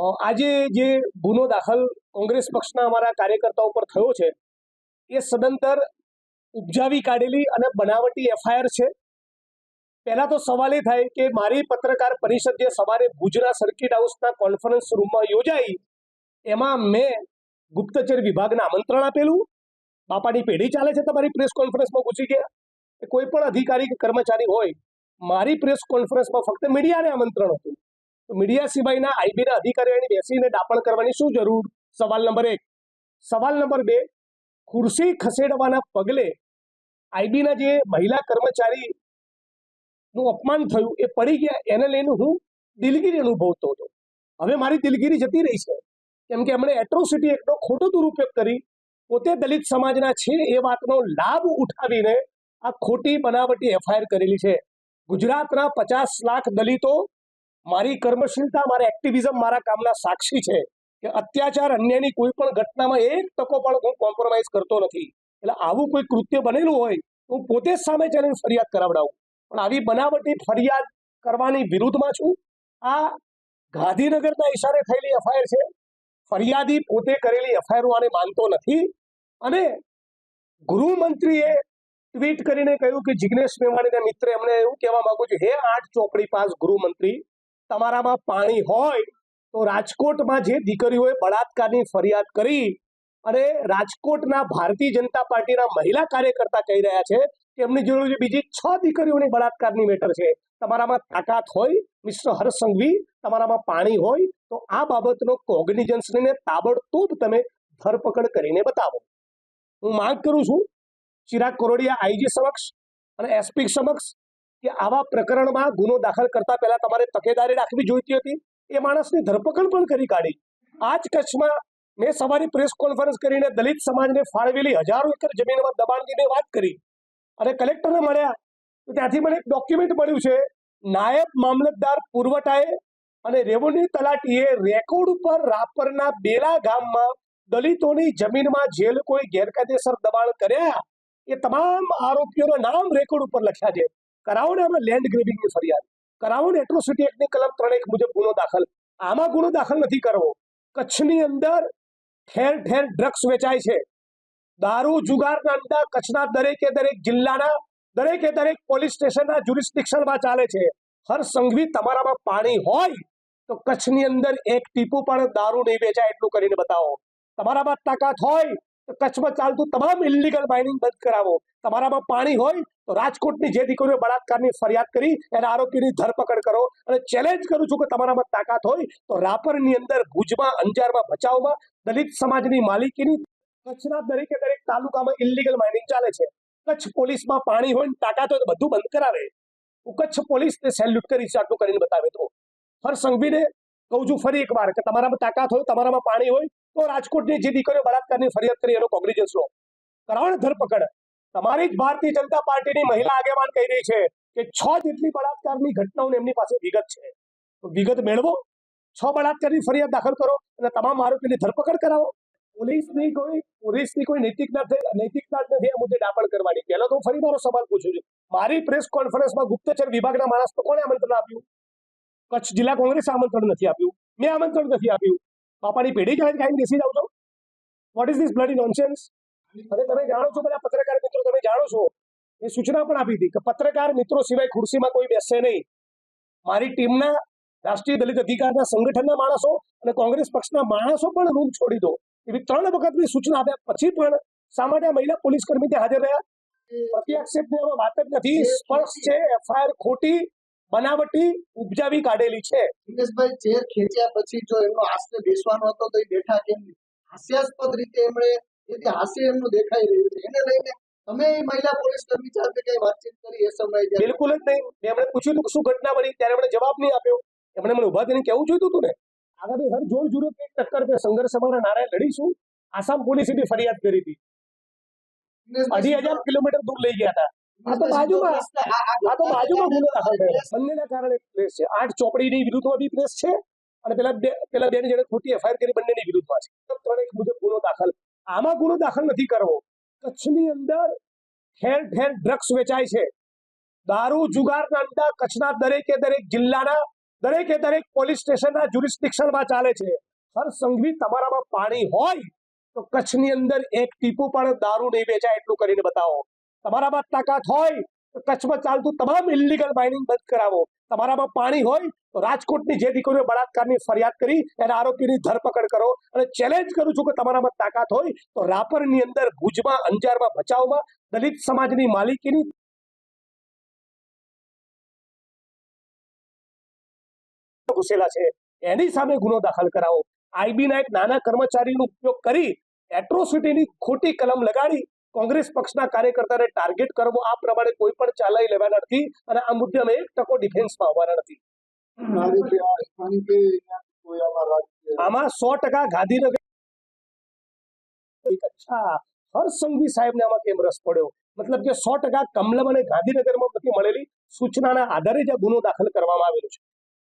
આજે જે ગુનો દાખલ કોંગ્રેસ પક્ષના અમારા કાર્યકર્તાઓ પર થયો છે, એ સદંતર ઉપજાવી કાઢેલી અને બનાવટી એફઆઈઆર છે. પહેલા તો સવાલ એ થાય કે મારી પત્રકાર પરિષદ જે સવારે ભુજના સર્કિટ હાઉસના કોન્ફરન્સ રૂમમાં યોજાઈ, એમાં મેં ગુપ્તચર વિભાગને આમંત્રણ આપેલું. બાપાની પેઢી ચાલે છે તમારી પ્રેસ કોન્ફરન્સમાં ઘૂસી ગયા. કોઈ પણ અધિકારી કે કર્મચારી હોય, મારી પ્રેસ કોન્ફરન્સમાં ફક્ત મીડિયાને આમંત્રણ હતું. મીડિયા સિવાયના આઈબીના અધિકારીઓને બેસીને દાપણ કરવાની શું જરૂર? સવાલ નંબર એક. સવાલ નંબર બે. ખુરશી ખસેડવાના પગલે આઈબીના જે મહિલા કર્મચારી નું અપમાન થયું એ પડી ગયા એને લઈને હું દિલગીરી અનુભવતો હતો. હવે મારી દિલગીરી જતી રહી છે. કેમ કે એમણે એટ્રોસિટી એક્ટનો ખોટો દુરુપયોગ કરી, પોતે દલિત સમાજના છે એ વાતનો લાભ ઉઠાવીને આ ખોટી બનાવટી એફઆઈઆર કરેલી છે. ગુજરાતના પચાસ લાખ દલિતો મારી કર્મશીલતા, મારા એક્ટિવિઝમ મારા કામના સાક્ષી છે કે અત્યાચાર અન્યની કોઈ પણ ઘટનામાં એક તકો પણ હું કોમ્પ્રોમાઇઝ કરતો નથી. એટલે આવું કોઈ કૃત્ય બનેલું હોય હું પોતે જ સામે ચેલેન્જ ફરિયાદ કરાવડાવું. પણ આવી બનાવટી ફરિયાદ કરવાની વિરુદ્ધમાં છું. આ ગાંધીનગરના ઈશારે થયેલી એફઆઈઆર છે. ફરિયાદી પોતે કરેલી એફઆઈઆર આને માનતો નથી. અને ગૃહમંત્રીએ ટ્વીટ કરીને કહ્યું કે જિગ્નેશ મેવાણીના મિત્ર એમને એવું કહેવા માંગુ છું, હે આઠ ચોપડી પાસ ગૃહમંત્રી તમારામાં પાણી હોય તો રાજકોટમાં જે દીકરીઓએ બળાત્કારની ફરિયાદ કરી અને રાજકોટના ભારતીય જનતા પાર્ટીના મહિલા કાર્યકર્તા કહી રહ્યા છે કે એમની જોડે બીજી છ દીકરીઓની બળાત્કારની મેટર છે. તમારામાં તાકાત હોય, મિસ્ટર હર્ષ તમારામાં પાણી હોય, તો આ બાબતનો કોગ્નિજન્સને તાબડતોબ તમે ધરપકડ કરીને બતાવો. હું માંગ કરું છું, ચિરાગ કોરોડિયા આઈજી સમક્ષ અને એસપી સમક્ષ કે આવા પ્રકરણમાં ગુનો દાખલ કરતા પહેલા તમારે તકેદારી રાખવી જોઈતી હતી? એ માણસની ધરપકડ પણ કરી કાઢી. આ જ કચ્છમાં મેં સવારે પ્રેસ કોન્ફરન્સ કરીને દલિત સમાજને ફાળવેલી હજારો એકર જમીનમાં દબાણની મેં વાત કરી. અને કલેક્ટરને મળ્યા. તો ત્યાંથી મને એક ડોક્યુમેન્ટ મળ્યું છે. નાયબ મામલતદાર પુરવઠાએ અને રેવન્યુ તલાટીએ રેકોર્ડ ઉપર રાપરના બેલા ગામમાં દલિતોની જમીનમાં જે લોકોએ ગેરકાયદેસર દબાણ કર્યા? એ તમામ આરોપીઓના નામ રેકોર્ડ ઉપર લખ્યા છે. કરાવો ને આમાં લેન્ડ ગ્રેબિંગની ફરિયાદ. કરાવો ને એટ્રોસિટી એક્ટની કલમ ત્રણ એક મુજબ ગુનો દાખલ. આમાં ગુનો દાખલ નથી કરવો. કચ્છની અંદર ઠેર ઠેર ડ્રગ્સ વેચાય છે. દારૂ, જુગારના અંડા, કચ્છના દરેકે દરેક જિલ્લાના, દરેકે દરેક પોલીસ સ્ટેશનના જ્યુરિસ્ટિક્શનમાં ચાલે છે. હર સંઘવી તમારામાં પાણી હોય તો કચ્છની અંદર એક ટીપું પણ દારૂ નહીં વેચાય એટલું કરીને બતાવો. તમારામાં તાકાત હોય તો કચ્છમાં ચાલતું તમામ ઇલીગલ માઇનિંગ બંધ કરાવો. તમારામાં પાણી હોય રાજકોટની જે દીકરીઓ બળાત્કારની ફરિયાદ કરી, એના આરોપીની ધરપકડ કરો અને ચેલેન્જ કરું છું કે તમારામાં તાકાત હોય તો રાપરની અંદર ભુજમાં, અંજારમાં ભચાઉમાં દલિત સમાજની માલિકીની કચ્છના દરેકે દરેક તાલુકામાં ઇલીગલ માઇનિંગ ચાલે છે. કચ્છ પોલીસમાં પાણી હોય ને તાકાત હોય તો બધું બંધ કરાવે. હું કચ્છ પોલીસને સેલ્યુટ કરીશ, આટલું કરીને બતાવે તો. હર સંઘવીને કહું છું ફરી એકવાર કે તમારામાં તાકાત હોય, તમારામાં પાણી હોય તો રાજકોટની જે દીકરીઓ બળાત્કારની ફરિયાદ કરી એનો કોગ્નિજન્સ લો. કરાવો ને ધરપકડ. તમારી જ ભારતીય જનતા પાર્ટીની મહિલા આગેવાન કહી રહી છે કે છ જેટલી બળાત્કારની ઘટનાઓની એમની પાસે વિગત છે. વિગત મેળવો. છ બળાત્કારની ફરિયાદ દાખલ કરો અને તમામ આરોપીની ધરપકડ કરાવો. પોલીસની કોઈ પોલીસની કોઈ નૈતિકતા નૈતિકતા જ નથી. આ મુદ્દે ડાપણ કરવાની. પહેલો તો ફરી મારો સવાલ પૂછું છું. મારી પ્રેસ કોન્ફરન્સમાં ગુપ્તચર વિભાગના માણસ તો કોણે આમંત્રણ આપ્યું? કચ્છ જિલ્લા કોંગ્રેસ આમંત્રણ નથી આપ્યું. મેં આમંત્રણ નથી આપ્યું. બાપાની પેઢી ચાલે કાંઈ બેસી જાવ છો? What is this bloody nonsense અને તમે જાણો છો બધા પત્રકાર મિત્રો તમે જાણો છો. એ સૂચના પણ આપી હતી કે પત્રકાર મિત્રો સિવાય ખુરશીમાં કોઈ બેસશે નહીં. મારી ટીમના રાષ્ટ્રીય દલિત અધિકારના સંગઠનના માણસો અને કોંગ્રેસ પક્ષના માણસો પણ રૂમ છોડી દો. એવી ત્રણ વખતની સૂચના આપ્યા. પછી પણ શા માટે મહિલા પોલીસ કર્મી ત્યાં હાજર રહ્યા? પ્રત્યાક્ષેપની આમાં વાત જ નથી. સ્પર્શ છે એફઆઈઆર ખોટી બનાવટી ઉપજાવી કાઢેલી છે. દિનેશભાઈ ચેર ખેંચ્યા પછી જો એમનો હાસ્ય બેસવાનો હતો તો એ બેઠા કેમ હાસ્યાસ્પદ રીતે એમણે એથી હાસ્ય એમનું દેખાઈ રહ્યું છે. એને લઈને તમે મહિલા પોલીસ કર્મી સાથે કઈ વાતચીત કરી એ સમયે બિલકુલ જ નહીં. મેં એમણે પૂછ્યું હતું શું ઘટના બની? ત્યારે એમણે જવાબ નહીં આપ્યો. એમણે મને ઊભા થઈને કેવું જોઈતું હતું ને? આગામી હર જોર જોર ટક્કર પે સંઘર્ષ અમારા નારાએ લડીશું. આસામ પોલીસે બી ફરિયાદ કરી હતી. અઢી હજાર કિલોમીટર દૂર લઈ ગયા હતા. આ તો બાજુમાં આ તો બાજુમાં ગુનો દાખલ થયો બંનેના કારણે પ્રેસ છે. આઠ ચોપડીની વિરુદ્ધમાં બી પ્રેસ છે અને પેલા બે પેલા બેન જેને ખોટી એફઆઈઆર કરી બંનેની વિરુદ્ધમાં છે ત્રણ એક મુજબ ગુનો દાખલ આમાં ગુનો દાખલ નથી કરવો. કચ્છની અંદર ઠેર ઠેર ડ્રગ્સ વેચાય છે. દારૂ, જુગારના અંદર કચ્છના દરેકે દરેક જિલ્લાના, દરેકે દરેક પોલીસ સ્ટેશનના જ્યુરિસ્ટિક્શનમાં ચાલે છે. હર સંઘવી તમારામાં પાણી હોય તો કચ્છની અંદર એક ટીપું પણ દારૂ નહીં વેચાય એટલું કરીને બતાવો. તમારામાં તાકાત હોય તો કચ્છમાં ચાલતું તમામ ઇલીગલ માઇનિંગ બંધ કરાવો. તમારામાં પાણી હોય રાજકોટની જે દીકરીઓ બળાત્કારની ફરિયાદ કરી, એના આરોપીની ધરપકડ કરો અને ચેલેન્જ કરું છું કે તમારામાં તાકાત હોય તો રાપરની અંદર ભુજમાં અંજારમાં, ભચાઉમાં દલિત સમાજની માલિકીની ઘુસેલા છે. એની સામે ગુનો દાખલ કરાવો. આઈબીના એક નાના કર્મચારીનો ઉપયોગ કરી એટ્રોસિટીની ખોટી કલમ લગાડી કોંગ્રેસ પક્ષના કાર્યકર્તાને ટાર્ગેટ કરવો. આ પ્રમાણે કોઈ પણ ચાલાઈ લેવાના નથી અને આ મુદ્દે અમે એક ટકો ડિફેન્સમાં આવવાના નથી. આમાં સો ટકા ગાંધીનગર અચ્છા હર્ષ સંઘવી સાહેબને આમાં કેમ રસ પડ્યો મતલબ કે સો ટકા કમલમ અને ગાંધીનગરમાં બધી મળેલી સૂચનાના આધારે જ ગુનો દાખલ કરવામાં આવેલો છે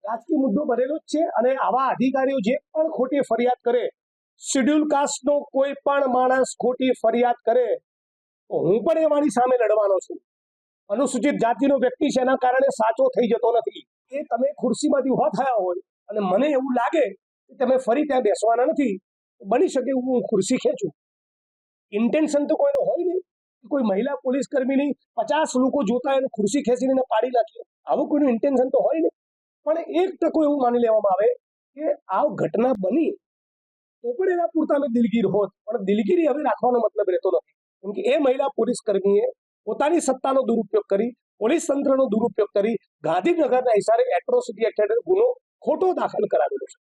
રાજકીય મુદ્દો બનેલો જ છે અને આવા અધિકારીઓ જે પણ ખોટી ફરિયાદ કરે શેડ્યુલ કાસ્ટનો કોઈ પણ માણસ ખોટી ફરિયાદ કરે, તો હું પણ એ મારી સામે લડવાનો છું। અનુસૂચિત જાતિનો વ્યક્તિ છે, એના કારણે સાચો થઈ જતો નથી। એ તમે ખુરશીમાંથી ઊભા થયા હોય અને મને એવું લાગે કે તમે ફરી ત્યાં બેસવાના નથી બની શકે એવું હું ખુરશી ખેંચું. ઇન્ટેન્શન તો કોઈનો હોય નહીં કોઈ મહિલા પોલીસ કર્મીની પચાસ લોકો જોતા એને ખુરશી ખેંચીને પાડી નાખીએ. આવું કોઈનું ઇન્ટેન્શન તો હોય નહીં. પણ એક ટકો એવું માની લેવામાં આવે કે આ ઘટના બની તો પણ એના પૂરતા અમે દિલગીર હોત. પણ દિલગીરી હવે રાખવાનો મતલબ રહેતો નથી. કેમ કે એ મહિલા પોલીસ કર્મીએ પોતાની સત્તાનો દુરુપયોગ કરી પોલીસ તંત્રનો દુરુપયોગ કરી ગાંધીનગરના હિસારે એટ્રોસિટી એક્ટ હેઠળ ગુનો ખોટો દાખલ કરાવેલો છે.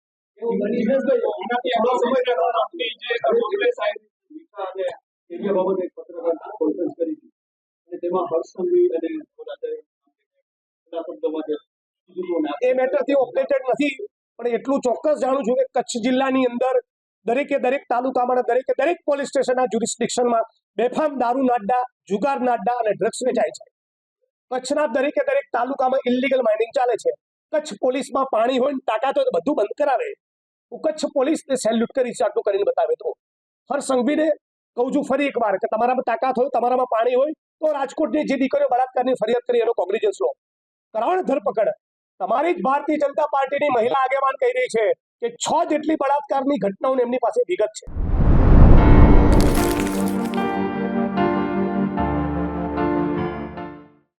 એ મેટરથી ઓપરેટેડ નથી, પણ એટલું ચોક્કસ જાણું છું કે કચ્છ જિલ્લાની અંદર દરેકે દરેક તાલુકામાં દરેકે દરેક પોલીસ સ્ટેશનના જ્યુરિસ્ડિક્શનમાં બેફામ દારૂ નાડ્ડા, જુગાર નાડ્ડા અને ડ્રગ્સ વેચાય છે. કચ્છના દરેકે દરેક તાલુકામાં ઇલીગલ માઇનિંગ ચાલે છે. કચ્છ પોલીસમાં પાણી હોય ને તાકાત તો બધું બંધ કરાવે. હું કચ્છ પોલીસને સેલ્યુટ કરીશ, આટલું કરીને બતાવે તો. હર સંઘવીને કહું છું ફરી એકવાર કે તમારામાં તાકાત હોય તમારામાં પાણી હોય, તો રાજકોટની જે દીકરીઓ બળાત્કારની ફરિયાદ કરી એનો કોગ્નિજન્સ લો. કરાવો ધરપકડ. તમારી જ ભારતીય જનતા પાર્ટીની મહિલા આગેવાન કહી રહી છે કે છ જેટલી બળાત્કારની ઘટનાઓની એમની પાસે વિગત છે.